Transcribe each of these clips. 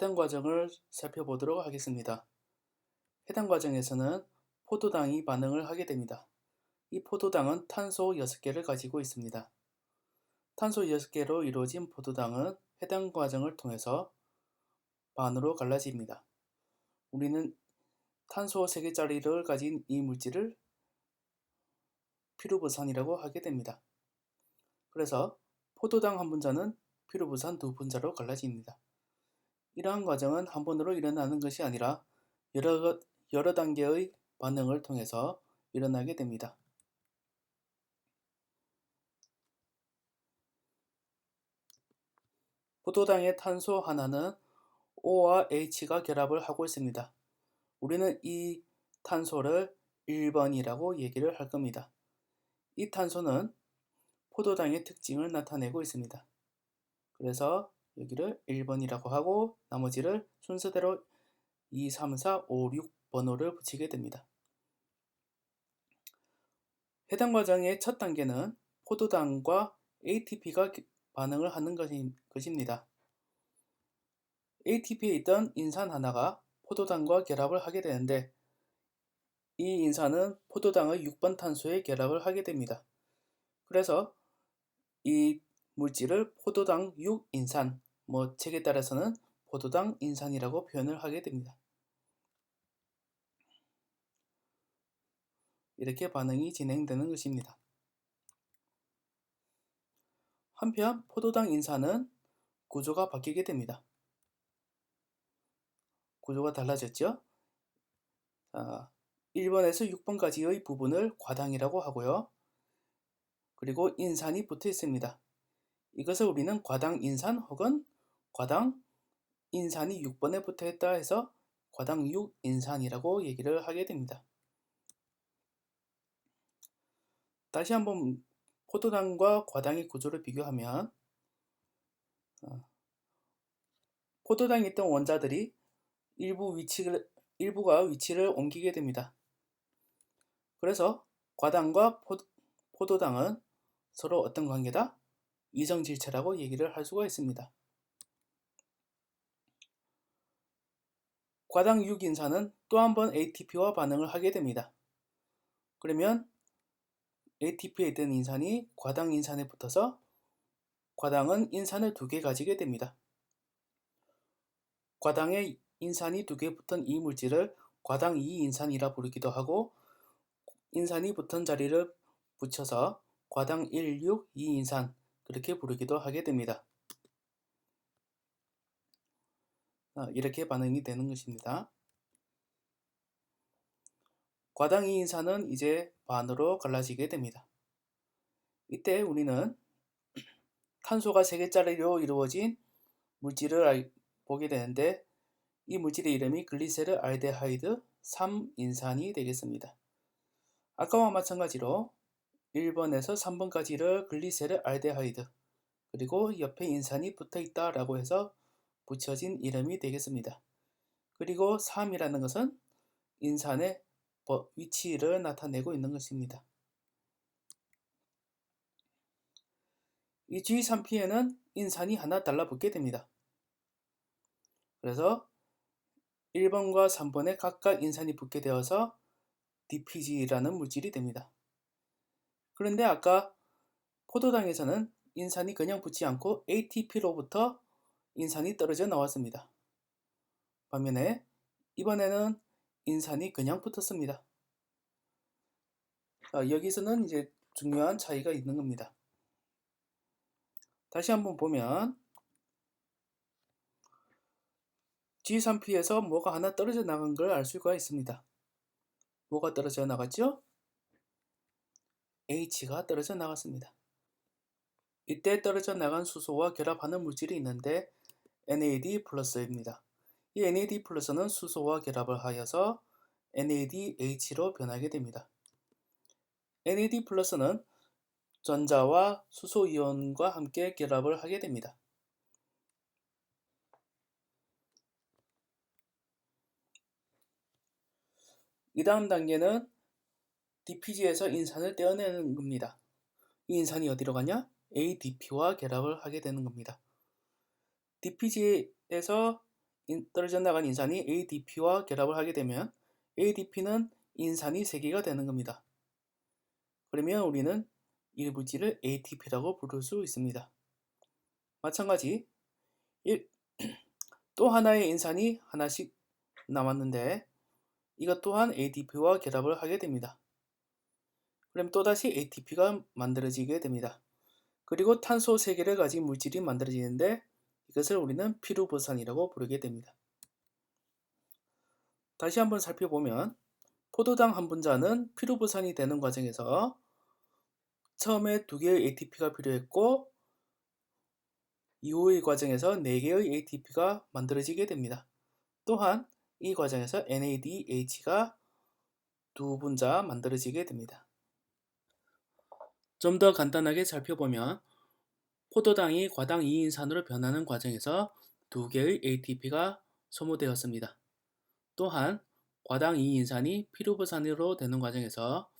해당 과정을 살펴보도록 하겠습니다. 해당 과정에서는 포도당이 반응을 하게 됩니다. 이 포도당은 탄소 6개를 가지고 있습니다. 탄소 6개로 이루어진 포도당은 해당 과정을 통해서 반으로 갈라집니다. 우리는 탄소 3개짜리를 가진 이 물질을 피루부산이라고 하게 됩니다. 그래서 포도당 한 분자는 피루부산 두 분자로 갈라집니다. 이러한 과정은 한 번으로 일어나는 것이 아니라 여러, 여러 단계의 반응을 통해서 일어나게 됩니다. 포도당의 탄소 하나는 O와 H가 결합을 하고 있습니다. 우리는 이 탄소를 1번이라고 얘기를 할 겁니다. 이 탄소는 포도당의 특징을 나타내고 있습니다. 그래서 여기를 1번이라고 하고 나머지를 순서대로 2, 3, 4, 5, 6 번호를 붙이게 됩니다. 해당 과정의 첫 단계는 포도당과 ATP가 반응을 하는 것입니다. ATP에 있던 인산 하나가 포도당과 결합을 하게 되는데 이 인산은 포도당의 6번 탄소에 결합을 하게 됩니다. 그래서 이 물질을 포도당 6인산, 뭐 책에 따라서는 포도당 인산이라고 표현을 하게 됩니다. 이렇게 반응이 진행되는 것입니다. 한편 포도당 인산은 구조가 바뀌게 됩니다. 구조가 달라졌죠? 자, 1번에서 6번까지의 부분을 과당이라고 하고요. 그리고 인산이 붙어 있습니다. 이것을 우리는 과당 인산 혹은 과당 인산이 6번에 붙어 있다 해서 과당 6인산이라고 얘기를 하게 됩니다. 다시 한번 포도당과 과당의 구조를 비교하면 어, 포도당에 있던 원자들이 일부 위치를, 일부가 위치를 옮기게 됩니다. 그래서 과당과 포, 포도당은 서로 어떤 관계다? 이성질체라고 얘기를 할 수가 있습니다. 과당 6인산은 또 한 번 ATP와 반응을 하게 됩니다. 그러면 ATP에 있던 인산이 과당 인산에 붙어서 과당은 인산을 두 개 가지게 됩니다. 과당에 인산이 두 개 붙은 이 물질을 과당 2인산이라 부르기도 하고 인산이 붙은 자리를 붙여서 과당 1, 6, 2인산 그렇게 부르기도 하게 됩니다. 아, 이렇게 반응이 되는 것입니다. 과당 2인산은 이제 반으로 갈라지게 됩니다. 이때 우리는 탄소가 3개짜리로 이루어진 물질을 보게 되는데 이 물질의 이름이 글리세르 알데하이드 3인산이 되겠습니다. 아까와 마찬가지로 1번에서 3번까지를 글리세르 알데하이드 그리고 옆에 인산이 붙어 있다 라고 해서 붙여진 이름이 되겠습니다. 그리고 3이라는 것은 인산의 위치를 나타내고 있는 것입니다. 이 G3P에는 인산이 하나 달라붙게 됩니다. 그래서 1번과 3번에 각각 인산이 붙게 되어서 DPG라는 물질이 됩니다. 그런데 아까 포도당에서는 인산이 그냥 붙지 않고 ATP로부터 인산이 떨어져 나왔습니다. 반면에 이번에는 인산이 그냥 붙었습니다. 자, 여기서는 이제 중요한 차이가 있는 겁니다. 다시 한번 보면 G3P에서 뭐가 하나 떨어져 나간 걸 알 수가 있습니다. 뭐가 떨어져 나갔죠? H가 떨어져 나갔습니다. 이때 떨어져 나간 수소와 결합하는 물질이 있는데 NAD 플러스입니다. 이 NAD 플러스는 수소와 결합을 하여서 NADH로 변하게 됩니다. NAD 플러스는 전자와 수소 이온과 함께 결합을 하게 됩니다. 이 다음 단계는 DPG에서 인산을 떼어내는 겁니다. 이 인산이 어디로 가냐? ADP와 결합을 하게 되는 겁니다. DPG에서 인- 떨어져 나간 인산이 ADP와 결합을 하게 되면 ADP는 인산이 3개가 되는 겁니다. 그러면 우리는 이 물질을 ATP라고 부를 수 있습니다. 마찬가지 일- 또 하나의 인산이 하나씩 남았는데 이것 또한 ADP와 결합을 하게 됩니다. 그럼 또다시 ATP가 만들어지게 됩니다. 그리고 탄소 3개를 가진 물질이 만들어지는데 이것을 우리는 피루부산이라고 부르게 됩니다. 다시 한번 살펴보면 포도당 한 분자는 피루부산이 되는 과정에서 처음에 두 개의 ATP가 필요했고 이후의 과정에서 네 개의 ATP가 만들어지게 됩니다. 또한 이 과정에서 NADH가 두 분자 만들어지게 됩니다. 좀 더 간단하게 살펴보면 포도당이 과당 2인산으로 변하는 과정에서 두 개의 ATP가 소모되었습니다. 또한 과당 2인산이 피루부산으로 되는 과정에서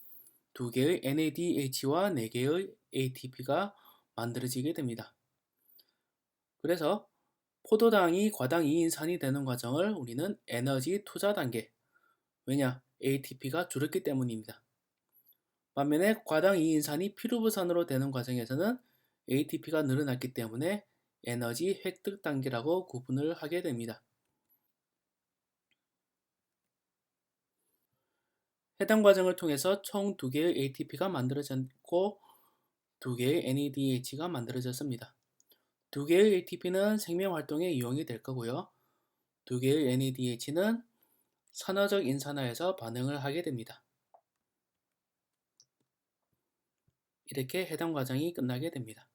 두 개의 NADH와 네 개의 ATP가 만들어지게 됩니다. 그래서 포도당이 과당 2인산이 되는 과정을 우리는 에너지 투자 단계, 왜냐? ATP가 줄었기 때문입니다. 반면에 과당 2인산이 피루부산으로 되는 과정에서는 ATP가 늘어났기 때문에 에너지 획득 단계라고 구분을 하게 됩니다. 해당 과정을 통해서 총 두 개의 ATP가 만들어졌고 두 개의 NADH가 만들어졌습니다. 두 개의 ATP는 생명 활동에 이용이 될 거고요. 두 개의 NADH는 산화적 인산화에서 반응을 하게 됩니다. 이렇게 해당 과정이 끝나게 됩니다.